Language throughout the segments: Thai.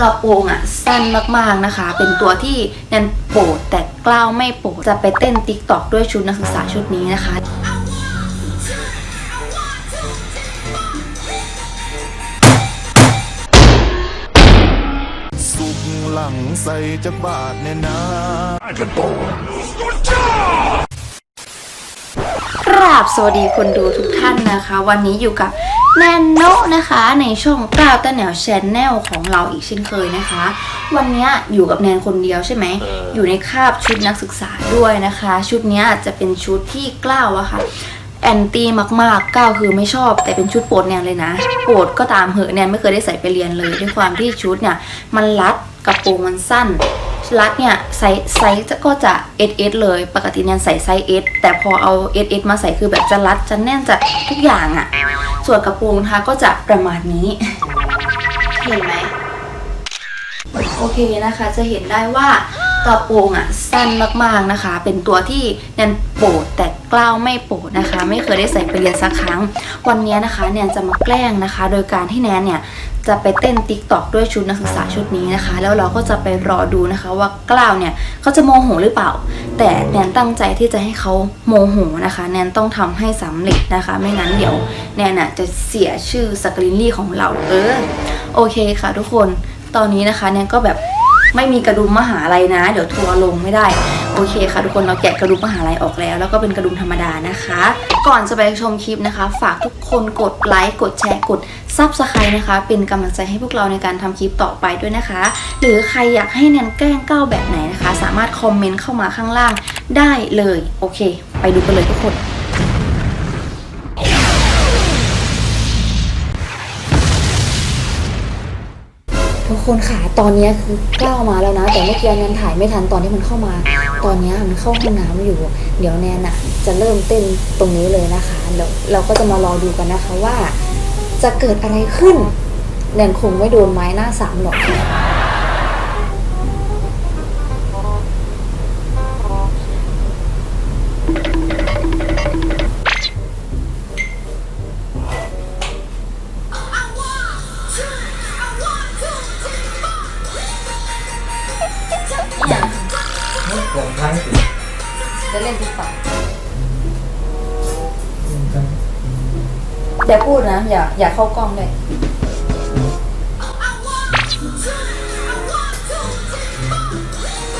กระโปรงอะสั้นมากๆนะคะ เป็นตัวที่แนนโปรดแต่กล้าวไม่โปรดจะไปเต้นติ๊กตอกด้วยชุดนักศึกษาชุดนี้นะคะสุกหลังใส่จักบาทแน่นาก ราบสวัสดีคนดูทุกท่านนะคะ วันนี้อยู่กับแนนโนะนะคะในช่องกล้าวต้นแนวชแนลของเราอีกเช่นเคยนะคะ วันนี้อยู่กับแนนคนเดียวใช่ไหมอยู่ในคาบชุดนักศึกษาด้วยนะคะ ชุดเนี้ยจะเป็นชุดที่กล้าวอะค่ะแอนตี้มากๆก้าวคือไม่ชอบ แต่เป็นชุดโปรดแนนเลยนะโปรดก็ตามเหอะแนนไม่เคยได้ใส่ไปเรียนเลยด้วยความที่ชุดเนี่ยมันรัดกระโปรงมันสั้น รัดเนี่ยไซส์ไซส์ก็จะ S S เลย ปกติเนี่ยใส่ไซส์ S แต่พอเอา S S มาใส่คือแบบจะรัดจะแน่นจะทุกอย่างอะ่ะ ส่วนกระโปรงนะคะก็จะประมาณนี้เห็นไหมโอเคนะคะ จะเห็นได้ว่ากระโปรงอะสั้นมากๆนะคะ เป็นตัวที่แนนโปรดแต่ กล้าวไม่โปรดนะคะ ไม่เคยได้ใส่ไปเรียนสักครั้ง วันนี้นะคะแนนจะมาแกล้งนะคะ โดยการที่แนนเนี่ยจะไปเต้นติ๊กตอกด้วยชุดนักศึกษาชุดนี้นะคะ แล้วเราก็จะไปรอดูนะคะ ว่ากล้าวเนี่ยเขาจะโมโหหรือเปล่า แต่แนนตั้งใจที่จะให้เขาโมโหนะคะ แนนต้องทำให้สำเร็จนะคะ ไม่งั้นเดี๋ยวแนนอะจะเสียชื่อสกรินลี่ของเราเออโอเคค่ะทุกคนตอนนี้นะคะแนนก็แบบ ไม่มีกระดุมมหาลัยนะ เดี๋ยวทัวร์ลงไม่ได้ โอเคค่ะ ทุกคนเราแกะกระดุมมหาลัยออกแล้ว แล้วก็เป็นกระดุมธรรมดานะคะ ก่อนจะไปชมคลิปนะคะ ฝากทุกคนกดไลค์กดแชร์กดซับสไครต์นะคะ เป็นกำลังใจให้พวกเราในการทำคลิปต่อไปด้วยนะคะ หรือใครอยากให้แนนแกล้งก้าวแบบไหนนะคะ สามารถคอมเมนต์เข้ามาข้างล่างได้เลย โอเค ไปดูกันเลยทุกคน ทุกคนค่ะตอนนี้คือก้าวมาแล้วนะ แต่เมื่อกี้แนนถ่ายไม่ทันตอนที่มันเข้ามา ตอนนี้มันเข้าห้องน้ำอยู่ เดี๋ยวแนนอะจะเริ่มเต้นตรงนี้เลยนะคะแล้วเราก็จะมารอดูกันนะคะว่า จะเกิดอะไรขึ้นแนนคงไม่โดนไม้หน้าสามหรอกก จะเล่นติ๊กต็อกอย่าพูดนะ อย่าอย่าเข้ากล้องเลย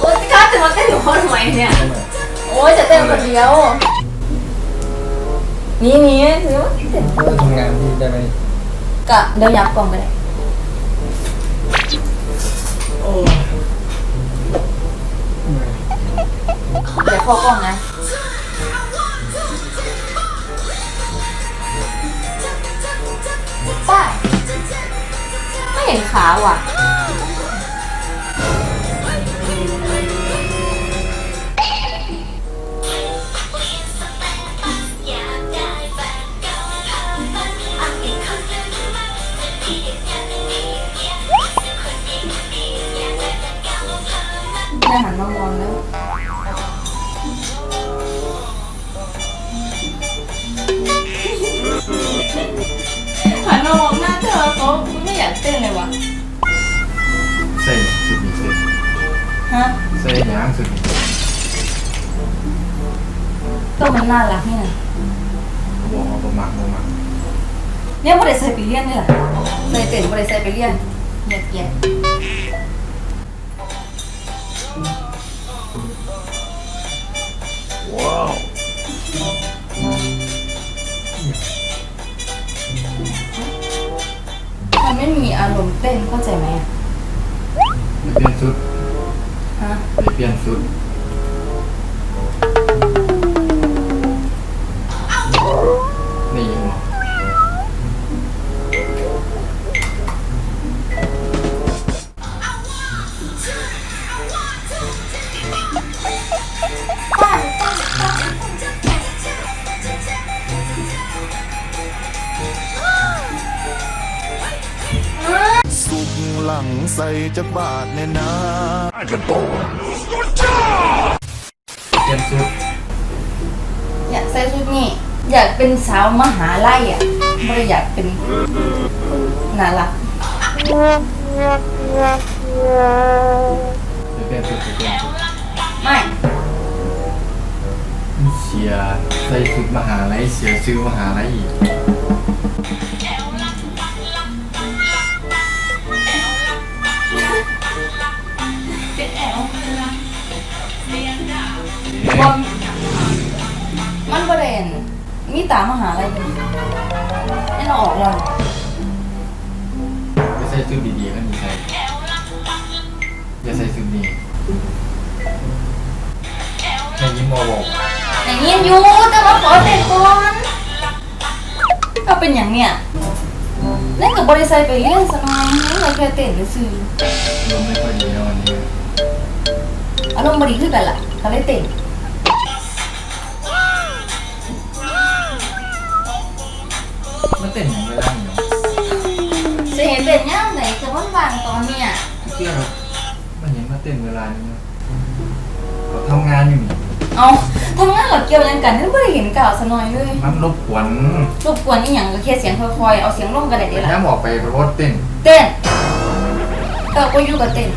โอ๊ยกล้าจะมาเต้นอยู่คนทำไมเนี่ย โอ้ยจะเต้นคนเดียว นี่นี่ซื้อมาเต้นเราทำงานที่ได้ไหมกะเดี๋ยวยับกล้องไปเลยโอ้ เดี๋ยวเข้ากล้องนะป้าไม่เห็นขาว่ะ อยากเต้นเลยวะใส่สุดมีเสร็จฮะใส่ยางสุดมีเสร็จก็มันน่ารักนี่นะบอกว่าประมาณประมาณเนี่ยบ่ได้ใส่ไปเรียนนี่แหละใส่เต้นบ่ได้ใส่ไปเรียนเกลียดเกลียดว้าว ไม่มีอารมณ์เต้นเข้าใจไหมอะเปลี่ยนชุดฮะเปลี่ยนชุด จักบาทแน่นาเปลี่ยนชุดอยากใส่ชุดนี้ อยากเป็นสาวมหาลัยอะไม่ได้อยากเป็นน่ารักเดี๋ยวเปลี่ยนชุดเดี๋ยวเปลี่ยนชุดไม่เสียใส่ชุดมหาลัยเสียซื้อมหาลัยอีก บอมมันประเด็นมีตามหาอะไรกันนี่เราออกเราไม่ใส่ชุดดีๆก็มีใส่อย่าใส่ชุดนี้ในยิ้มมอบอกอย่างนี้อยู่แต่ว่าขอเด็กก่อนก็เป็นอย่างเนี้ยเล่นกับบริษัทไปเรียนสนอยนี่เราแค่เต้นซื้อลมไม่ค่อยดีนะวันนี้อารมณ์บดีขึ้นกันล่ะเขาได้เต้น มันเต้นอย่างไรได้เนาะจะเห็นเต้นย่ามไหนจะว่างๆตอนเนี้ยเที่ยวเรามันยังมาเต้นเวลานี้นะเขาทำงานอยู่นี่เอาทำงานหลับเกี่ยวยังกันนั่นไม่ได้เห็นก่าวสนอยเลยมันรบกวนรบกวนนี่อย่างก็แค่เสียงค่อยๆเอาเสียงลงกันได้เดี๋ยวละย้ำออกไปเพราะว่าเต้นเต้นเออก็อยู่กับเต้น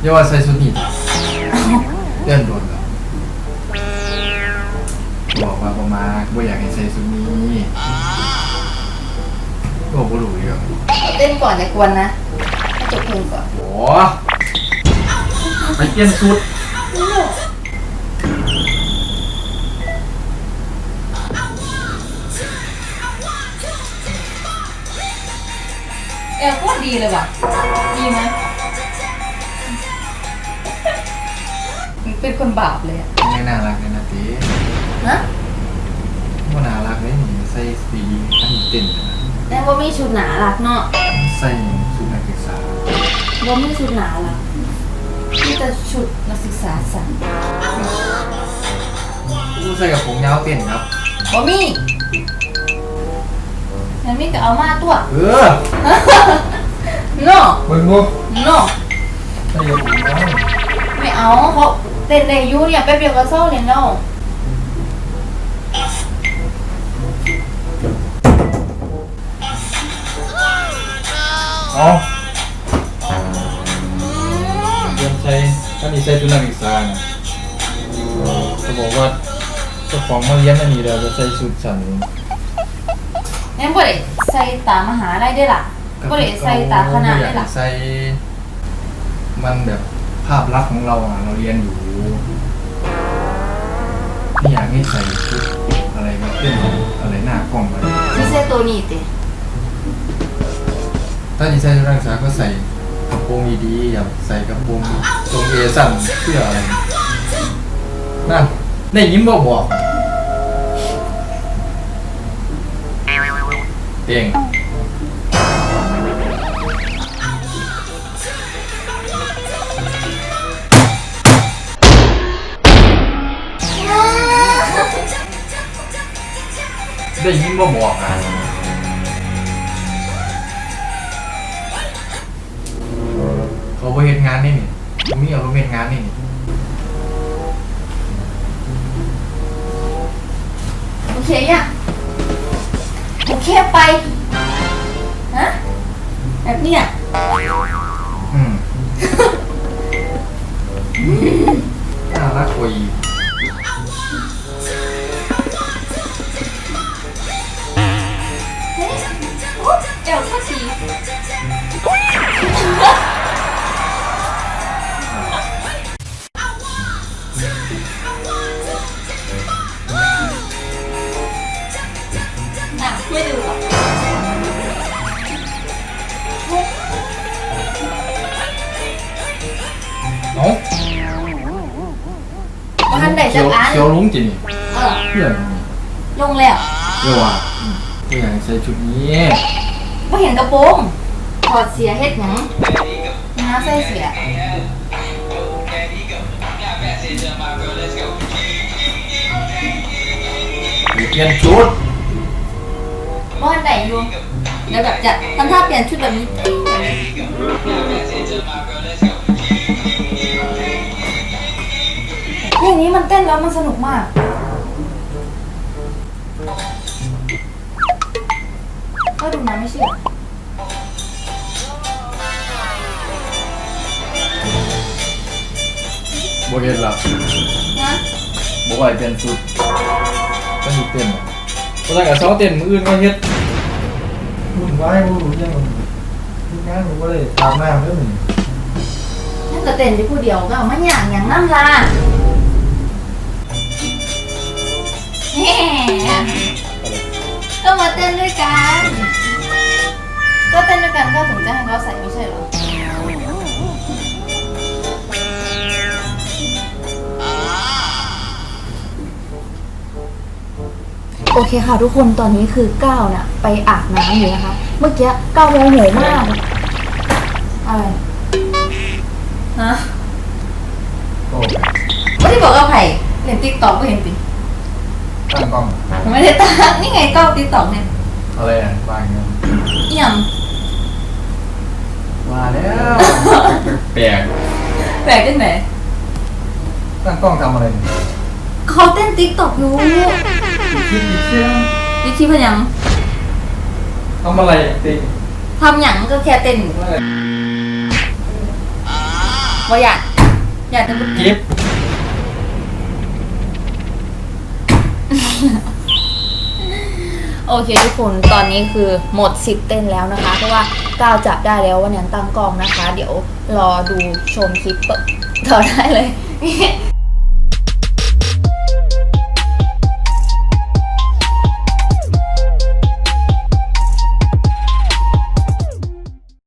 เรียกว่าใส่ชุดนี้เต้นโดนแล้ว บอกว่าประมาณว่าอยากให้ใส่ชุดนี้บอกว่าหลุยอะเต้นก่อนอย่ากวนนะให้จบเพลงก่อนโอ้ไปเปลี่ยนชุดเออโคตรดีเลยว่ะ ดีไหมมันเป็นคนบาปเลยอะไม่น่ารักเลย นะตีนะว่าน่ารักเลยนี่ใส่สีขั้นเต้นนะแต่ว่ามีชุดหนาหลักเนาะใส่ชุดนักศึกษาว่ามีชุดหนาหลักมีแต่ชุดนักศึกษาสั่งอู้ใส่กับผมยาวเต้นครับว่ามีงั้นมีก็เอามาตัว เออเนาะเบิ่งมุกเนาะใส่กับผมยาวไม่เอาเขาเต้นในยูเนี่ยแป๊บเดียวก็เศร้าเลยเนาะ เอาเรียนใช้ถ้ามีใช้ชุดนักศึกษานะเขาบอกว่าเจ้าของมาเรียนอันนี้เราจะใส่ชุดฉันงั้นบ่ได้ใส่ตามหาได้ด้วยล่ะบ่ได้ใส่ตามคณะอยาได้กล่ะ ใส่มันแบบภาพลักษณ์ของเราอะเราเรียนอยู่ไม่อยากให้ใส่ชุดอะไรมาเต้นอะไรหน้ากล้องไปสิใส่ตัวนี้ติ ถ้าดีไซน์นักศึกษาก็ใส่กระโปรงดีๆอย่าใส่กระโปรงทรงเอสั่นเพื่ออะไรนั่นได้ยิ้มบอกบอกเตียงได้ยินบ่บอกอะ เขาไปเห็นงานนี่นี่ผมมีเอาไปเห็นงานนี่นี่โอเคยังโอเคไป ฮะ แบบเนี้ยอืมน่ เขีจัยวกอันเขียวลุงจินี่เออเพื่อนนี่ลงแล้วเดี๋ยวว่ะตัวอย่างใส่ชุดนี้ไม่เห็นกระโปรงถอดเสียเฮ็ดหยังน้าใส่เสียไปเปลี่ยนชุดว่าทันได้อยู่เดี๋ยวแบบจะทำท่าเปลี่ยนชุดแบบนี้ เพลงนี้มันเต้นแล้วมันสนุกมาก ก็ดูนะไม่เชื่อโบเฮ็ดหลับนะบอกว่าให้เปลี่ยนชุดก็มีเต้นอะตอนแรกก็ซ้อมเต้นมืออื่นก็เฮ็ดวุ่นวายวุ่นวายยังมันทีมงานมันก็เลยตามน้ำแล้วมันนั่นก็เต้นที่ผู้เดียวก็เอามาหย่างอย่างนั้นล่ะ แหมก็มาเต้นด้วยกัน ก็เต้นด้วยกันก็ถึงจะให้เขาใส่ไม่ใช่เหรอ โอเคค่ะทุกคนตอนนี้คือก้าวน่ะ ไปอาบน้ำอยู่นะคะ เมื่อกี้ก้าวโมโหมากอะไรฮะก็ไม่ได้บอกว่าไผ่เล่นติ๊กต็อกก็เห็นสิ ตั้งกล้องไม่ได้ตั้งนี่ไงกล้องติ๊กต็อกเนี่ยอะไรอะวางเงี้ยเอี่ยมมาแล้วแปลกแปลกจังไหนตั้งกล้องทำอะไรเนี่ยเขาเต้นติ๊กต็อกอยู่คิดอีกเชื่อดิคิดพยังทำอะไรติ๊กทำหยังก็แค่เต้นว่าอยากอยากจะกิฟ โอเคทุกคนตอนนี้คือหมดสิทธิ์เต้นแล้วนะคะ เพราะว่าก้าวจับได้แล้ววันนี้ตั้งกล้องนะคะ เดี๋ยวรอดูชมคลิปต่อได้เลย